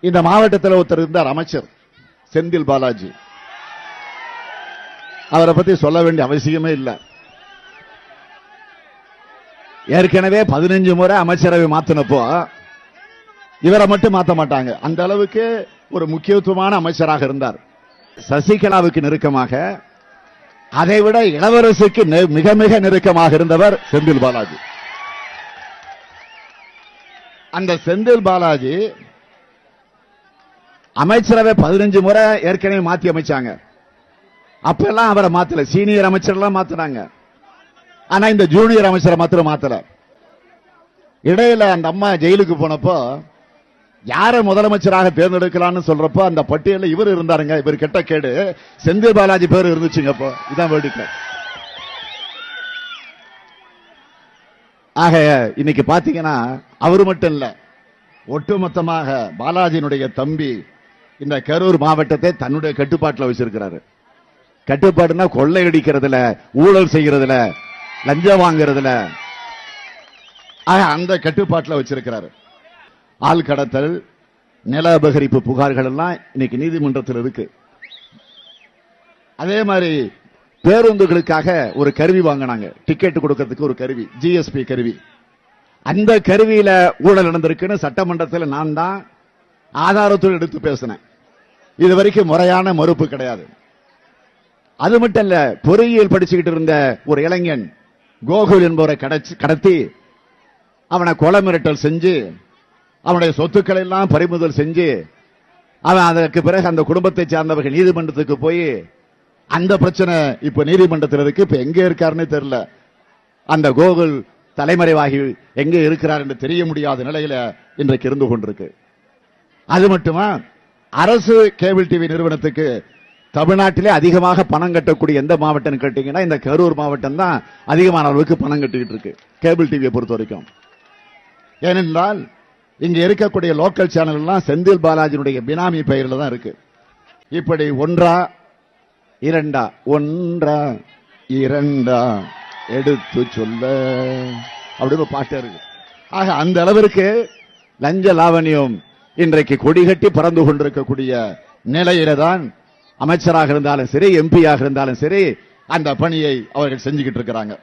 இந்த மாவட்டத்தில் ஒருத்தர் இருந்தார் அமைச்சர். செந்தில் பாலாஜி. அவரை பத்தி சொல்ல வேண்டிய அவசியமே இல்லை. ஏற்கனவே பதினஞ்சு முறை அமைச்சரவை மாத்தினப்போ இவரை மட்டும் மாத்த மாட்டாங்க. அந்த அளவுக்கு ஒரு முக்கியத்துவமான அமைச்சராக இருந்தார். சசிகலாவுக்கு நெருக்கமாக அதைவிட இளவரசுக்கு நெ- மிக மிக நெருக்கமாக இருந்தவர் செந்தில் பாலாஜி. அந்த செந்தில் பாலாஜி அமைச்சரவை பதினஞ்சு முறை ஏற்கனவே மாத்தி அமைச்சாங்க. அப்பெல்லாம் அவரை மாத்தல. சீனியர் அமைச்சர்லாம் மாத்தினாங்க. ஆனா இந்த ஜூனியர் அமைச்சரை மாத்திரம் மாத்தல. இடையில அந்த அம்மா ஜெயிலுக்கு போனப்போ யாரை முதலமைச்சராக தேர்ந்தெடுக்கலாம்னு சொல்றப்போ அந்த பட்டியலில் இவர் இருந்தாருங்க. இவர் கெட்ட கேடு. செந்தில் பாலாஜி பேர் இருந்துச்சுங்க அப்போ. இதான் வேடிக்கை ஆக இன்னைக்கு பாத்தீங்கன்னா அவர் மட்டும் இல்ல ஒட்டுமொத்தமாக பாலாஜியினுடைய தம்பி இந்த கரூர் மாவட்டத்தை தன்னுடைய கட்டுப்பாட்டில் வச்சிருக்கிறாரு. கட்டுப்பாடுனா கொள்ளையடிக்கிறதுல ஊழல் செய்யறதுல லஞ்சம் வாங்குறதுல. அந்த கட்டுப்பாட்டில் வச்சிருக்கிறாரு. ஆள் கடத்தல் நில அபகரிப்பு புகார்கள் எல்லாம் இன்னைக்கு நீதிமன்றத்தில் இருக்கு. அதே மாதிரி பேருந்துகளுக்காக ஒரு கருவி வாங்கினாங்க. டிக்கெட் கொடுக்கறதுக்கு ஒரு கருவி ஜிஎஸ்பி கருவி. அந்த கருவியில ஊழல் நடந்திருக்குன்னு சட்டமன்றத்தில் நான் தான் ஆதாரத்தோடு எடுத்து பேசினேன். இது வரைக்கும் முறையான மறுப்பு கிடையாது. அது மட்டும் இல்ல பொறியியல் படிச்சுக்கிட்டு இருந்த ஒரு இளைஞன் கோகுல் என்பவரை கடச்சி- கடத்தி அவனை கொலை மிரட்டல் செஞ்சு அவனுடைய சொத்துக்களை எல்லாம் பறிமுதல் செஞ்சு அவன் அதற்கு பிறகு அந்த குடும்பத்தை சார்ந்தவர்கள் நீதிமன்றத்துக்கு போய் அந்த பிரச்சனை இப்ப நீதிமன்றத்தில் இருக்கு. இப்ப எங்க இருக்காருன்னு தெரியல. அந்த கோகுல் தலைமறைவாகி எங்க இருக்கிறார் என்று தெரிய முடியாத நிலையில இன்றைக்கு இருந்து கொண்டிருக்கு. அது மட்டுமா? அரசு கேபிள் டிவி நிறுவனத்துக்கு தமிழ்நாட்டிலே அதிகமாக பணம் கட்டக்கூடிய எந்த மாவட்டம் கேட்டீங்கன்னா இந்த கரூர் மாவட்டம் தான் அதிகமான அளவுக்கு பணம் கட்டிக்கிட்டு இருக்கு கேபிள் டிவியை பொறுத்த வரைக்கும். ஏனென்றால் இங்க இருக்கக்கூடிய லோக்கல் சேனல்லாம் செந்தில் பாலாஜியினுடைய பினாமி பெயரில் தான் இருக்கு. இப்படி ஒன்றா இரண்டா ஒன்றா இரண்டா எடுத்து சொல்ல. அப்படின்னு ஒரு பாட்டு இருக்கு. ஆக அந்த அளவிற்கு லஞ்ச லாவணியம் இன்றைக்கு கொடிகட்டி பறந்து கொண்டிருக்கக்கூடிய நிலையில தான் அமைச்சராக இருந்தாலும் சரி எம்பியாக இருந்தாலும் சரி அந்த பணியை அவர்கள் செஞ்சுக்கிட்டு இருக்கிறாங்க.